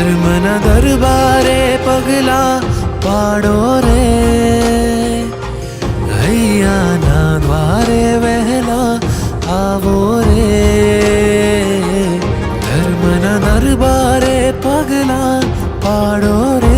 धर्म न दरबारे पगला पाड़ो रे हैया ना द्वारे वहला आवो रे धर्म न दरबारे पगला पाड़ो रे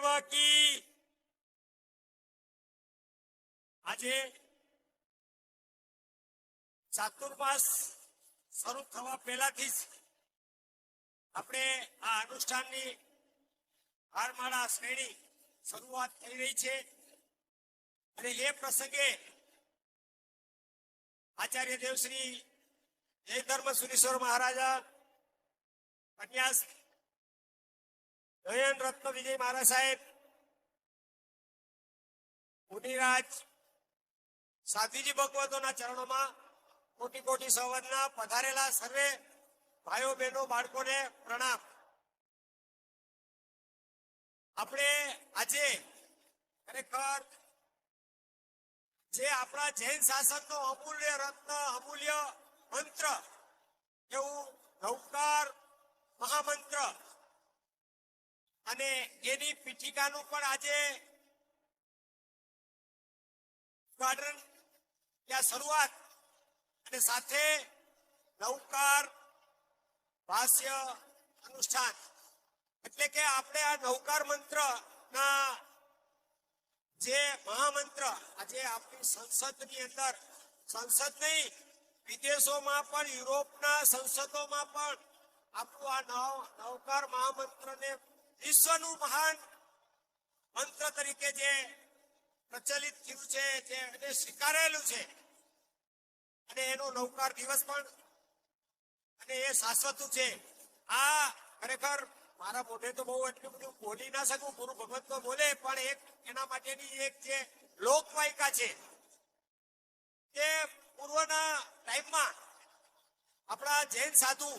બાકી આજે ચાતુર્માસ શરૂ થવા પહેલાથી જ આપણે આ અનુષ્ઠાનની હારમાળા શ્રેણી શરૂઆત થઈ રહી છે. અને એ પ્રસંગે આચાર્ય દેવશ્રી જય ધર્મ સુરેશ્વર મહારાજા કન્યા નયન રત્ન વિજય મહારાજ સાહેબ, મુનિરાજ, સાધ્વીજી ભગવતોના ચરણોમાં કોટી કોટી સંવતના પધારેલા સર્વે ભાઈઓ, બહેનો, બાળકોને પ્રણામ. આપણે આજે ખરેખર જે આપણા જૈન શાસનનો અમૂલ્ય રત્ન, અમૂલ્ય મંત્ર, એવું નૌકાર મહામંત્ર અને એની પીઠિકાનું પણ આજે સ્ક્વાડ્રન ત્યાં શરૂઆત. અને સાથે નૌકાર ભાષ્ય અનુષ્ઠાન. એટલે કે આપણે આ નૌકાર મંત્ર ના જે મહામંત્ર આજે આપણી સંસદની અંદર, સંસદ નહીં, વિદેશોમાં પણ, યુરોપના સંસદોમાં પણ આપણું આ નવ નવકાર મહામંત્રને વિશ્વનું મહાન મંત્ર તરીકે જે પ્રચલિત થયું છે, જે એને સ્વીકારેલું છે. અને એનો નૌકાર દિવસ પણ અને એ શાશ્વતું છે. આ ખરેખર મારા મોઢે તો બહુ એટલું બધું બોલી ના શકું, ગુરુ ભગવત તો બોલે, પણ એક એના માટેની એક જે લોકવાયકા છે કે પૂર્વના ટાઈમમાં આપણા જૈન સાધુ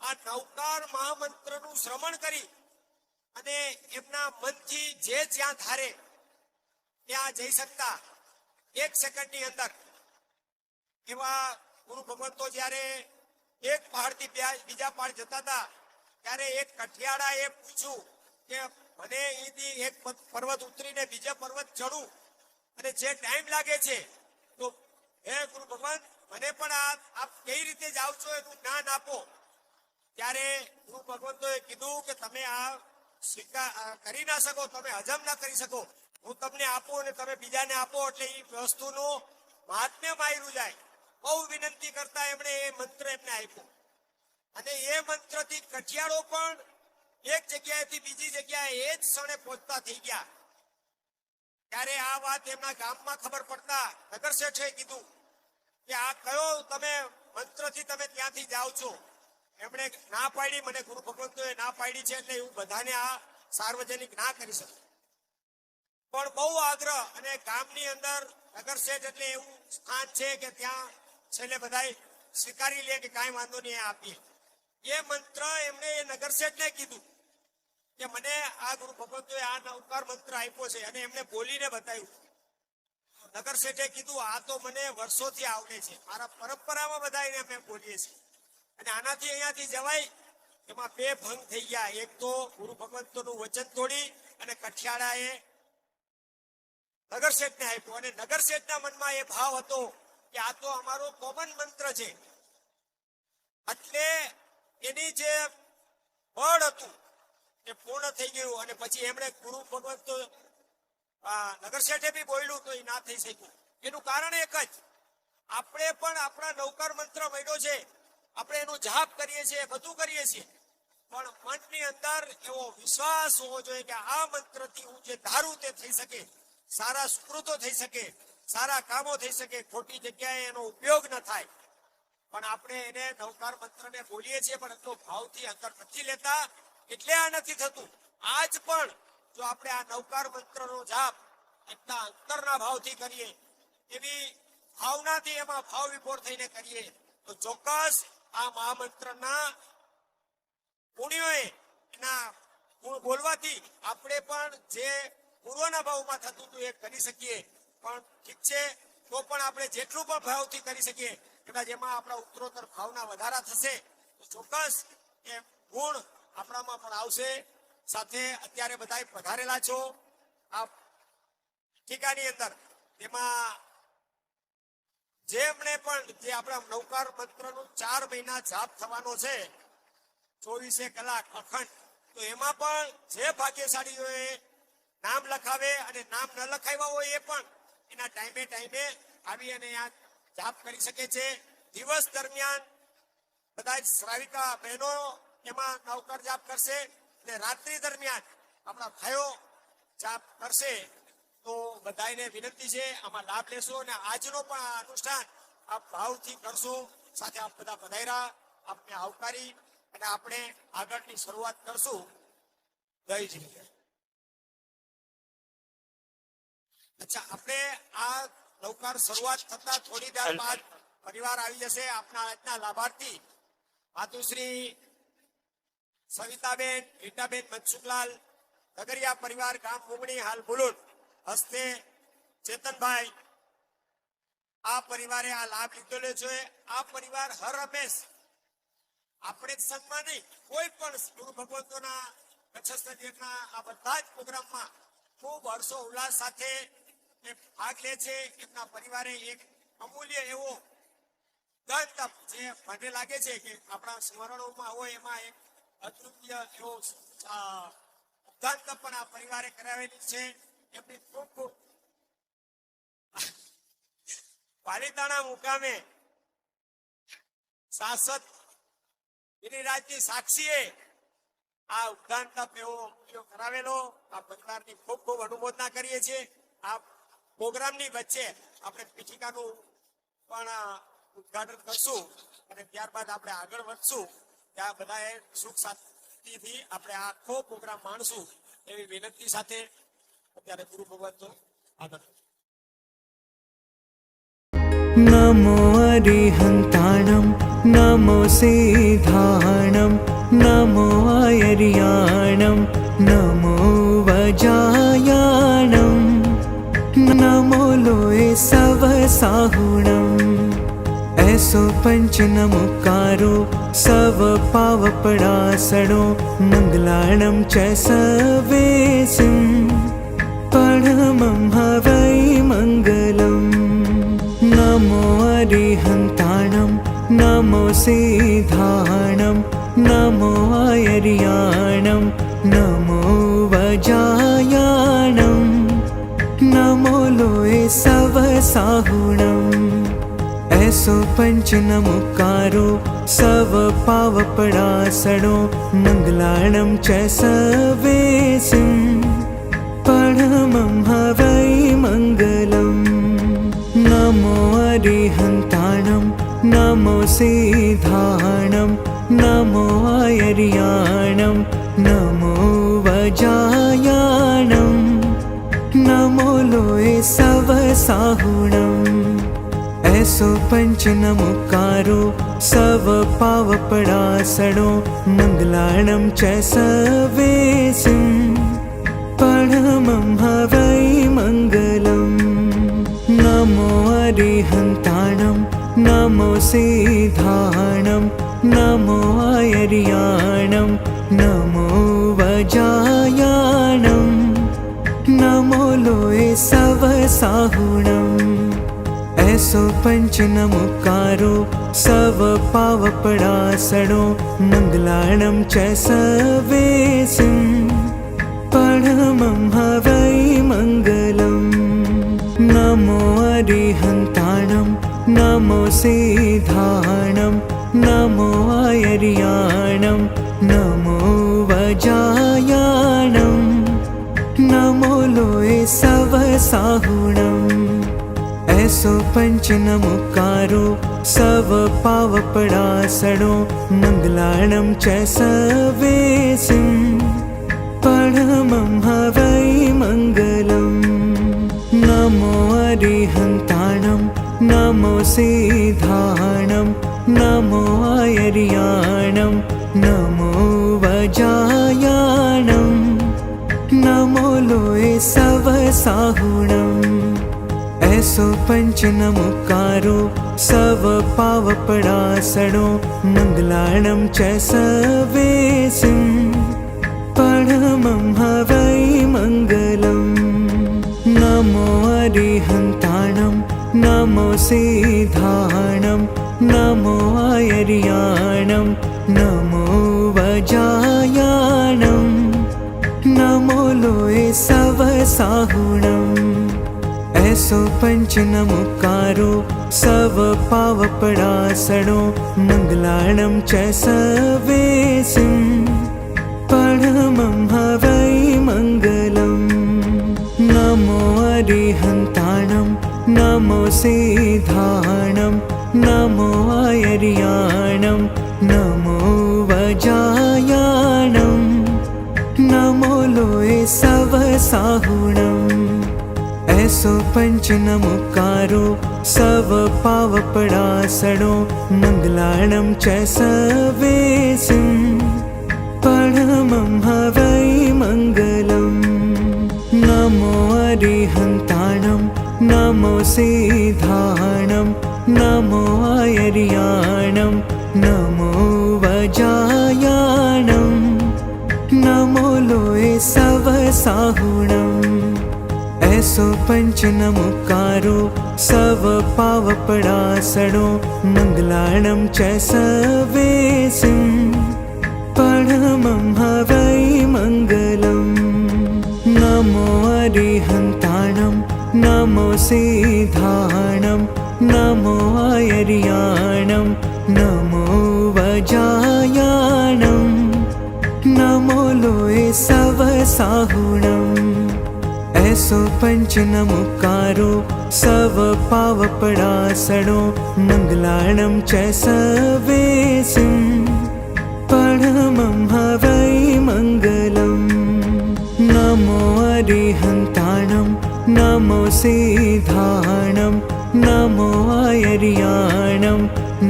આ નૌકાર મહામંત્રનું શ્રવણ કરી અને એમના મનથી જે જ્યાં ધારે, ત્યાં જઈ શકતા એક સેકન્ડની અંદર. એવા ગુરુ ભગવંતો જ્યારે એક પહાડથી બીજા પહાડ જતા હતા, ત્યારે એક કઠિયાળા એ પૂછ્યું કે, મને અહીંથી એક પર્વત ઉતરીને બીજા પર્વત ચડું અને જે ટાઈમ લાગે છે, તો હે ગુરુ ભગવાન, મને પણ આ, આપ કઈ રીતે જાઓ છો એનું જ્ઞાન આપો. ત્યારે ગુરુ ભગવંતોએ કીધું કે, તમે આ કરી ના શકો, તમે હજમ ના કરી શકો. હું તમને આપું અને તમે બીજાને આપો એટલે એ વસ્તુનું મહાત્મ્ય માયરું જાય. બહુ વિનંતી કરતા એમણે એ મંત્ર એમને આપ્યો. અને એ મંત્રથી કઠિયાળો પણ એક જગ્યાએથી બીજી જગ્યાએ એ જ ક્ષણે પહોંચતા થઈ ગયા. ત્યારે આ વાત એમના ગામમાં ખબર પડતા નગર શેઠે કીધું કે આ કયો તમે મંત્રથી તમે ત્યાંથી જાઓ છો? એમણે ના પાડી, મને ગુરુ ભગવંતોએ ના પાડી છે એટલે હું બધાને આ સાર્વજનિક ના કરી શકું. પણ બહુ આગ્રહ અને ગામની અંદર નગર શેઠ એટલે એવું સ્થાન છે કે ત્યાં છેલ્લે બધા સ્વીકારી લે કે કાંઈ વાંધો નહીં આપીએ. એ મંત્ર એમણે એ નગર શેઠને કીધું કે મને આ ગુરુ ભગવંતોએ આ નવકાર મંત્ર આપ્યો છે અને એમને બોલીને બતાવ્યું. નગર શેઠે કીધું, આ તો મને વર્ષોથી આવડે છે. મારા પરંપરામાં બધા એને અમે બોલીએ છીએ. અને આનાથી અહીંયાથી જવાય, એમાં બે ભંગ થઈ ગયા. એક તો ગુરુ ભગવંતોનું વચન તોડી અને કઠિયાળાએ નગરશેઠને આપ્યું. અને નગરશેઠના મનમાં એ ભાવ હતો કે આ તો અમારો કોમન મંત્ર છે. એટલે એની જે બળ હતું એ પૂર્ણ થઈ ગયું અને પછી એમણે ગુરુ ભગવંત નગરશેઠે બી બોલ્યું તો એ ના થઈ શક્યું. એનું કારણ એક જ, આપણે પણ આપણા નૌકર મંત્ર મળ્યો છે. આપણે એનું જાપ કરીએ છીએ, બધું કરીએ છીએ. પણ મનની અંદર એવો વિશ્વાસ હોવો જોઈએ કે આ મંત્રથી હું જે ધારું તે થઈ શકે. સારા સુકૃતો થઈ શકે, સારા કામો થઈ શકે, ખોટી જગ્યાએ એનો ઉપયોગ ન થાય. પણ આપણે એને નવકાર મંત્રને બોલીએ છીએ, પણ એટલો ભાવથી અંતર નથી લેતા, એટલે આ નથી થતું. આજ પણ જો આપણે આ નવકાર મંત્રનો જાપ એટલા અંતરના ભાવથી કરીએ, એવી ભાવનાથી એમાં ભાવ વિભોર થઈને કરીએ, તો ચોક્કસ આ મહામંત્રના પુણ્યોએ ગુણ બોલવાથી આપણે પણ જે પૂર્વના ભાવમાં થતું હતું એ કરી શકીએ. પણ ઠીક છે, તો પણ આપણે જેટલું પણ ભાવથી કરી શકીએ, કદાચ એમાં આપણા ઉત્તરોત્તર ભાવના વધારા થશે, તો ચોક્કસ એ ગુણ આપણામાં પણ આવશે. સાથે અત્યારે બધા પધારેલા છો. આ ઠીકાની અંદર, તેમાં જેમણે પણ જે આપણા નૌકાર મંત્રનું ચાર મહિના જાપ થવાનો છે, ચોવીસે કલાક અખંડ, તો એમાં પણ જે ભાગ્યશાળીઓએ નામ લખાવે અને નામ ન લખાવ્યા હોય એ પણ એના ટાઈમે ટાઈમે આવી અને આ જાપ કરી શકે છે. દિવસ દરમિયાન બધા જ શ્રાવિકા બહેનો એમાં નવકર જાપ કરશે અને રાત્રિ દરમિયાન આપણા ભાઈઓ જાપ કરશે. તો બધાને વિનંતી છે આમાં લાભ લેશો અને આજનો પણ આ અનુષ્ઠાન આપ ભાવથી કરશો. સાથે આપ બધા પધાર્યા આપને આવકારી અને આપણે આગળની શરૂઆત કરશું. જય અચ્છા આપણે આ નૌકાર શરૂઆત થતા થોડી વાર બાદ પરિવાર આવી જશે આપના આજના લાભાર્થી. માતુશ્રી સવિતાબેન રીટાબેન મનસુખલાલ નગરિયા પરિવાર ગામ મુંગણી હાલ મુલુંડ હસ્તે ચેતનભાઈ, આ પરિવારે આ લાભ લીધેલો છે. આ પરિવાર હર હંમેશ આપણે જ સંઘમાં નહીં કોઈ પણ ગુરુ ભગવંતોના કચ્છ આ બધા જ પ્રોગ્રામમાં ખૂબ હર્ષો ઉલ્લાસ સાથે ભાગ લે છે. એમના પરિવારે એક અમૂલ્ય એવો તપ જે મને લાગે છે કે આપણા સ્મરણોમાં હોય એમાં એક અતૃપ્ય એવો તપ પણ આ પરિવારે કરાવેલી છે. પાલીતાણા મુકામે શાસક ગિરિરાજની સાક્ષીએ આ ઉદ્યાન તપ એવો ઉપયોગ કરાવેલો. આ પરિવારની ખૂબ ખૂબ અનુમોદના કરીએ છીએ. આ પ્રોગ્રામની વચ્ચે આપણે પીઠિકાનું પણ ઉદઘાટન કરશું અને ત્યારબાદ આપણે આગળ વધશું. ત્યાં બધાએ સુખ શાંતિથી આપણે આખો પ્રોગ્રામ માણશું એવી વિનંતી સાથે અત્યારે ગુરુ ભગવાન તો આગળ नमो अरिहन्ताणं नमो सिद्धाणं नमो आयर्याणं नमो वजायाणं नमो लोये सवसाहुणम् ऐसो पंच नमोकारो सव पावपडासणो मङ्गलाणं च सवेसिं पंच नमोकारो सव पावपडासणो मङ्गलाणं च सवेसिं। परमं हवै मङ्गलम् नमो अरिहन्ताणं नमो सिद्धाणं नमो आयर्याणं नमो वजायाणं नमो लोये सवसाहुणम् ऐसो पंच नमोकारो सव पावपडासणो मङ्गलाणं च सवेसिं परमं हवै मङ्गलम् नमो अरिहन्ताणं नमो सिद्धाणं नमो आयर्याणं नमो वजायाणं। नमो लोये सवसाहुणम् ऐसो पञ्च नमुकारो सव पावपडासणो मङ्गलाणं च सवेसिं परमं हवै मङ्गलम् नमो अरिहन्ताणं नमो सिधाणं नमो आयर्याणं नमो वजायाणम्। नमो लोये सवसाहुणम् पञ्च नमुकारो सव पावपडासणो मङ्गलाणं च सवेसिं। परमं हवै मङ्गलम् नमो अरिहन्ताणं नमो सिधाणं नमो आयर्याणं नमो वजायाणम्। नमो लोये सवसाहुणम् ऐसो पञ्च नमुकारो सव पावपडासणो मङ्गलाणं च सवेसिं। परमं हवै मङ्गलम्। नमो अरिहन्ताणं नमो सिधाणं नमो आयर्याणं नमो वजायाणम् नमो लोये सवसाहुणम् ऐसो पञ्च नमुकारो सव पावपडासणो मङ्गलाणं च सवेसिं। परमं हवै मङ्गलम् नमो अरिहन्ताणं नमो सिधाणं नमो आयर्याणं नमो वजायाणम् नमो लोये सवसाहुणम् ऐसो पञ्च नमुकारो सव पावपडासणो मङ्गलाणं च सवेसिं। परमं हवै मङ्गलम् नमो अरिहन्ताणं नमो सिधाणं नमो आयर्याणं नमो वजायाणम् नमो लोये सवसाहुणम् ऐसो पञ्च नमुकारो सव पावपडासणो मङ्गलाणं च सवेसिं। परमं हवै मङ्गलम् नमो अरिहन्ताणं नमो सिधाणं नमो आयर्याणं नमो वजायाणम्। नमो लोये सवसाहुणम् ऐसो पञ्च नमुकारो सव पावपडासणो मङ्गलाणं च सवेसिं। परमं हवै मङ्गलम् नमो अरिहन्ताणं नमो सिधाणं नमो आयर्याणं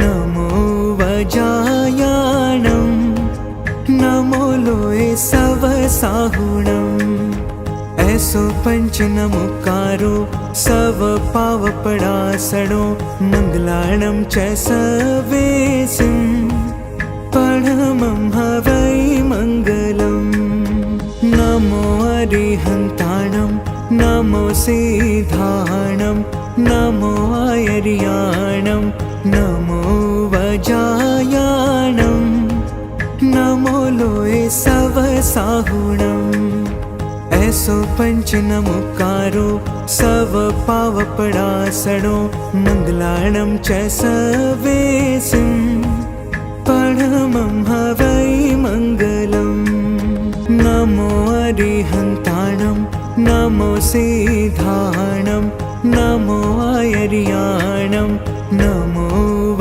नमो वजायाणम् नमो लोये सवसाहुणम् ऐसो पञ्च नमुकारो सव पावपडासणो मङ्गलाणं च सवेसिं परमं हवै मङ्गलम् नमो अरिहन्ताणं नमो सिधाणं नमो आयर्याणं नमो वजायाणम्। नमो लोये सवसाहुणम् ऐसो पञ्च नमुकारो सव पावपडासणो मङ्गलाणं च सवेसिं परमं हवै मङ्गलम् नमो अरिहन्ताणं नमो सिधाणं नमो आयर्याणं नमो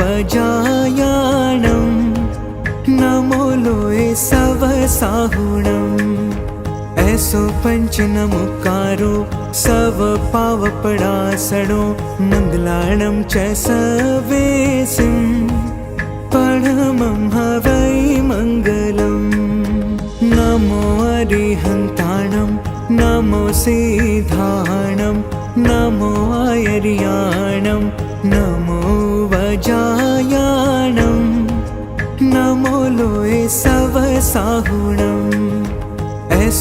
वजायाणम्। नमो लोये सवसाहुणम् ऐसो पञ्च नमुकारो सव पावपडासणो मङ्गलाणं च सवेसिं। परमं हवै मङ्गलम् नमो अरिहन्ताणं नमो सिधाणं नमो आयर्याणं नमो वजायाणम् नमो लोये सवसाहुणम्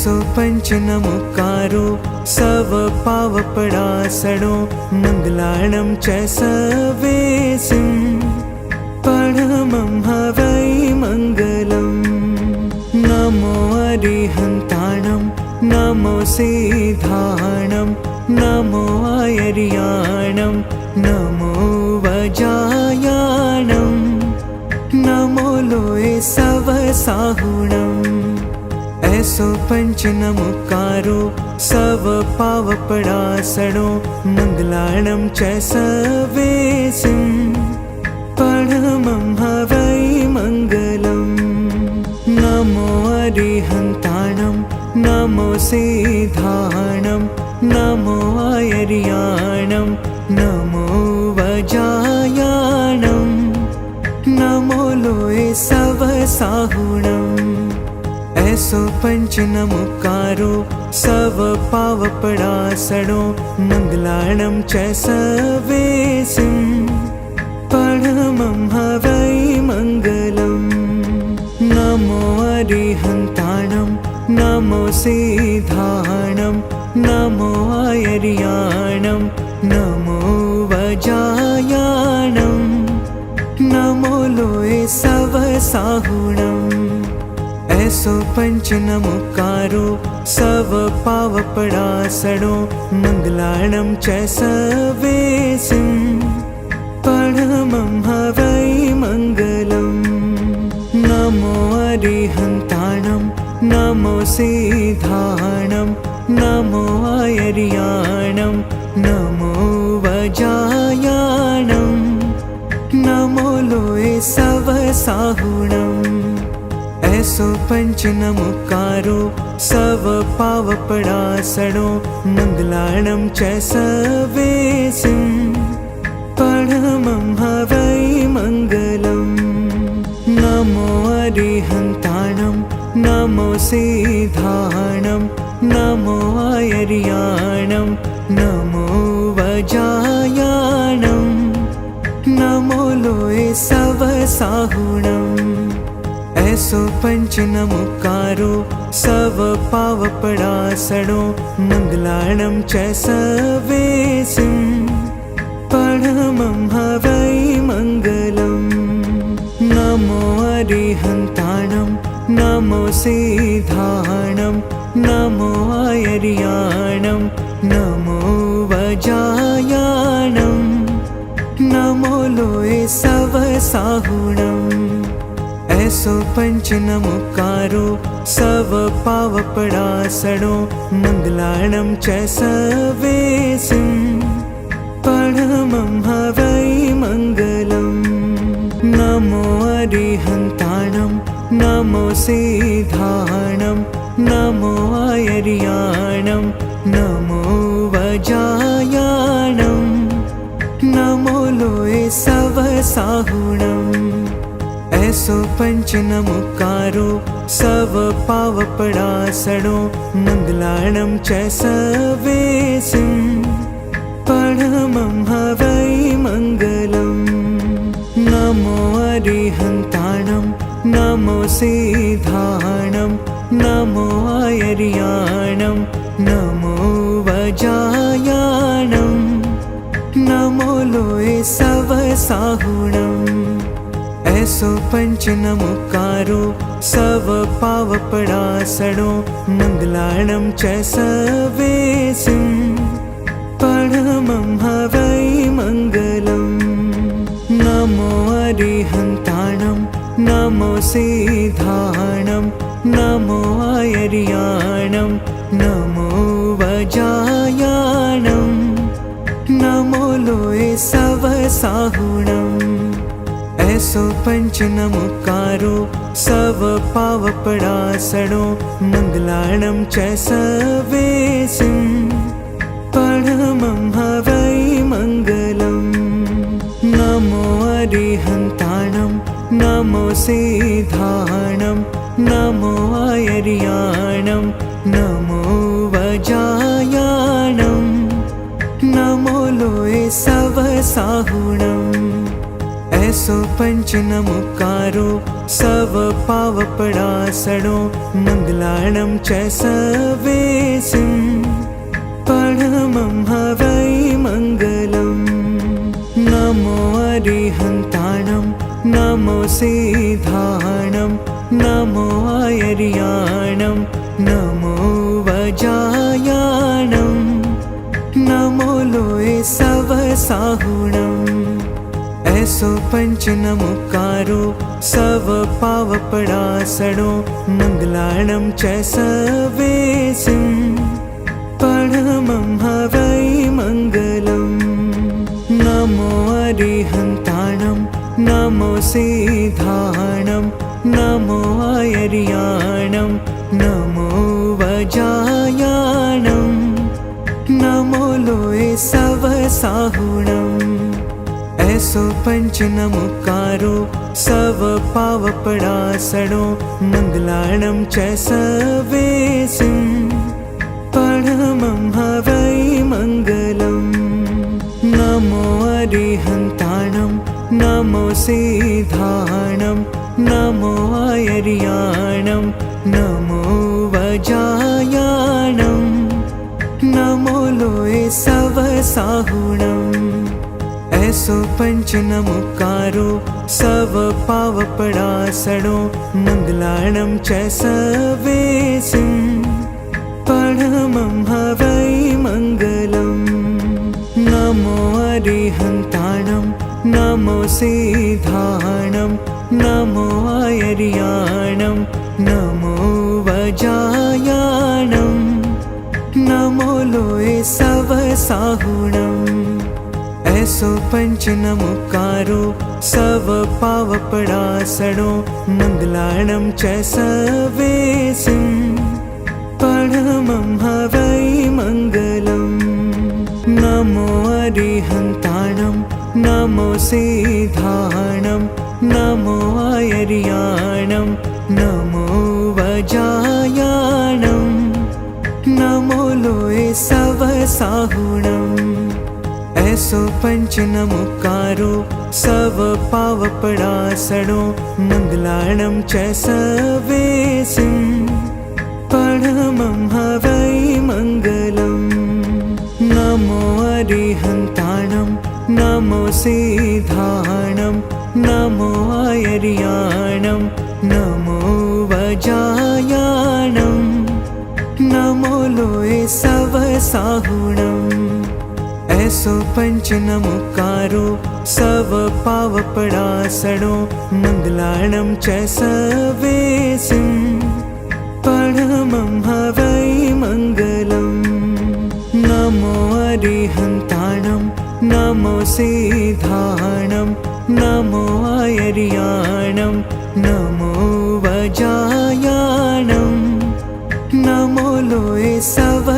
ऐसो ऐसो पञ्चनमुकारो सव पावपडासणो मङ्गलाणं च सवेसिं। परमं हवै मङ्गलम्। नमो अरिहन्ताणं नमो सिधाणं नमो आयर्याणं नमो वजायाणम् नमो लोये सव साहुणम् ऐसो पञ्चनमुकारो सव पावपडासणो मङ्गलाणं च सवेसिं परमं हवै मङ्गलम् नमो अरिहन्ताणं नमो सिधाणं नमो आयर्याणं नमो वजायाणम् नमो लोये सव पञ्चनमुकारो सव पावपडासणो मङ्गलाणं च सवेसिं। परमं हवै मङ्गलम्। नमो अरिहन्ताणं नमो सिधाणं नमो आयर्याणं नमो वजायाणम् नमो लोये सव साहुणम् ऐसो पञ्चनमुकारो सव पावपडासणो मङ्गलाणं च सवेसिं। परमं हवै मङ्गलम्। नमो अरिहन्ताणं नमो सिधाणं नमो आयर्याणं नमो वजायाणम् नमो लोये सव ऐसो पञ्चनमुकारो सव पावपडासणो मङ्गलाणं च सवेसिं परमं हवै मङ्गलम् नमो अरिहन्ताणं नमो सिधाणं नमो आयर्याणं नमो वजायाणम्। नमो लोये सव साहुणम् ऐसो पञ्चनमुकारो सव पावपडासणो मङ्गलाणं च सवेसिं। परमं हवै मङ्गलम् नमो अरिहन्ताणं नमो सिधाणं नमो आयर्याणं नमो वजायाणम् नमो लोये सव साहुणम् ऐसो पञ्चनमुकारो सव पावपडासणो मङ्गलाणं च सवेसिं। परमं हवै मङ्गलम्। नमो अरिहन्ताणं नमो सिधाणं नमो आयर्याणं नमो वजायाणम् नमो लोये सव साहुणम् ऐसो पञ्चनमुकारो सव पावपडासणो मङ्गलाणं च सवेसिं परमं हवै मङ्गलम्। नमो अरिहन्ताणं नमो सिधाणं नमो आयर्याणं नमो वजायाणम् नमो लोये सव साहुणम् ऐसो पञ्चनमुकारो सव पावपडासणो मङ्गलाणं च सवेसिं। परमं हवै मङ्गलम् नमो अरिहन्ताणं नमो सिधाणं नमो आयर्याणं नमो वजायाणम् नमो लोये सव साहुणम् ऐसो पञ्चनमुकारो सव पावपडासणो मङ्गलाणं च सवेसिं। परमं हवै मङ्गलम्। नमो अरिहन्ताणं नमो सिधाणं नमो आयर्याणं नमो वजायाणम् नमो लोये सव ऐसो पञ्च नमुकारो सव पावपडासणो मङ्गलाणं च सवेसिं परमं हवै मङ्गलम् नमो अरिहन्ताणं नमो सिधाणं नमो आयर्याणं नमो वजायाणं नमो लोये सव साहुणम् ऐसो पञ्च नमुकारो सव पावपडासणो मङ्गलाणं च सवेसिं। परमं हवै मङ्गलम् नमो अरिहन्ताणं नमो सिधाणं नमो आयर्याणं नमो वजायाणं। नमो लोये सव साहुणम् ऐसो पञ्च नमुकारो सव पावपडासणो मङ्गलाणं च सवेसिं। परमं हवै मङ्गलम् नमो अरिहन्ताणं नमो सिधाणं नमो आयर्याणं नमो वजायाणं नमो लोये सव साहुणम् ऐसो पञ्च नमुकारो सव पावपडासणो मङ्गलाणं च सवेसिं। परमं हवै मङ्गलम्। नमो अरिहन्ताणं नमो सिधाणं नमो आयर्याणं नमो वजायाणं। नमो लोये सव साहुणम् ऐसो पञ्च नमुकारो सव पावपडासणो मङ्गलाणं च सवेसिं परमं हवै मङ्गलम् नमो अरिहन्ताणं नमो सिधाणं नमो आयर्याणं नमो वजायाणं नमो लोये सव साहुणम् ऐसो पञ्च नमुकारो सव पावपडासणो मङ्गलाणं च सवेसिं। परमं हवै मङ्गलम् नमो अरिहन्ताणं नमो सिधाणं नमो आयर्याणं नमो वजायाणं। नमो लोये सव साहुणम् ऐसो पञ्च नमुकारो सव पावपडासणो मङ्गलाणं च सवेसिं। परमं हवै मङ्गलम्। नमो अरिहन्ताणं नमो सिधाणं नमो आयर्याणं नमो वजायाणं। नमो लोये सव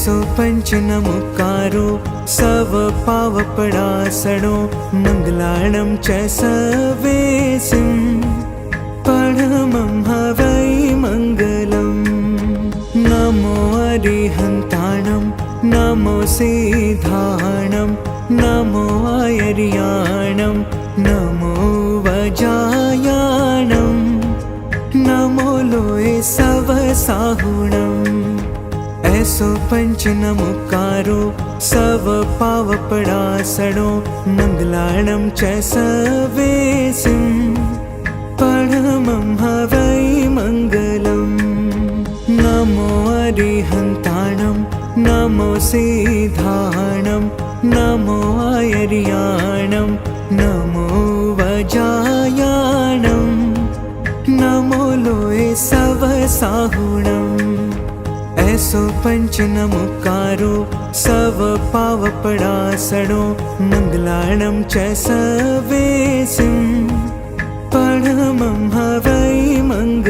साहुणम् ऐसो पञ्च नमुकारो सव पावपडासणो मङ्गलाणं च सवेसिं। परमं हवै मङ्गलम् नमो अरिहन्ताणं नमो सिधाणं नमो आयर्याणं नमो वजायाणं। नमो लोये सव साहुणम् पञ्च नमुकारो सव पावपडासणो मङ्गलाणं च सवेसिं। परमं हवै मङ्गलम् नमो अरिहन्ताणं नमो सिधाणं नमो आयर्याणं नमो वजायाणं। नमो लोये सव सो सरपंच नमुकारो सव पाव पडासडो नङ्गलाणं च सवेसिं पणमं हवै मङ्ग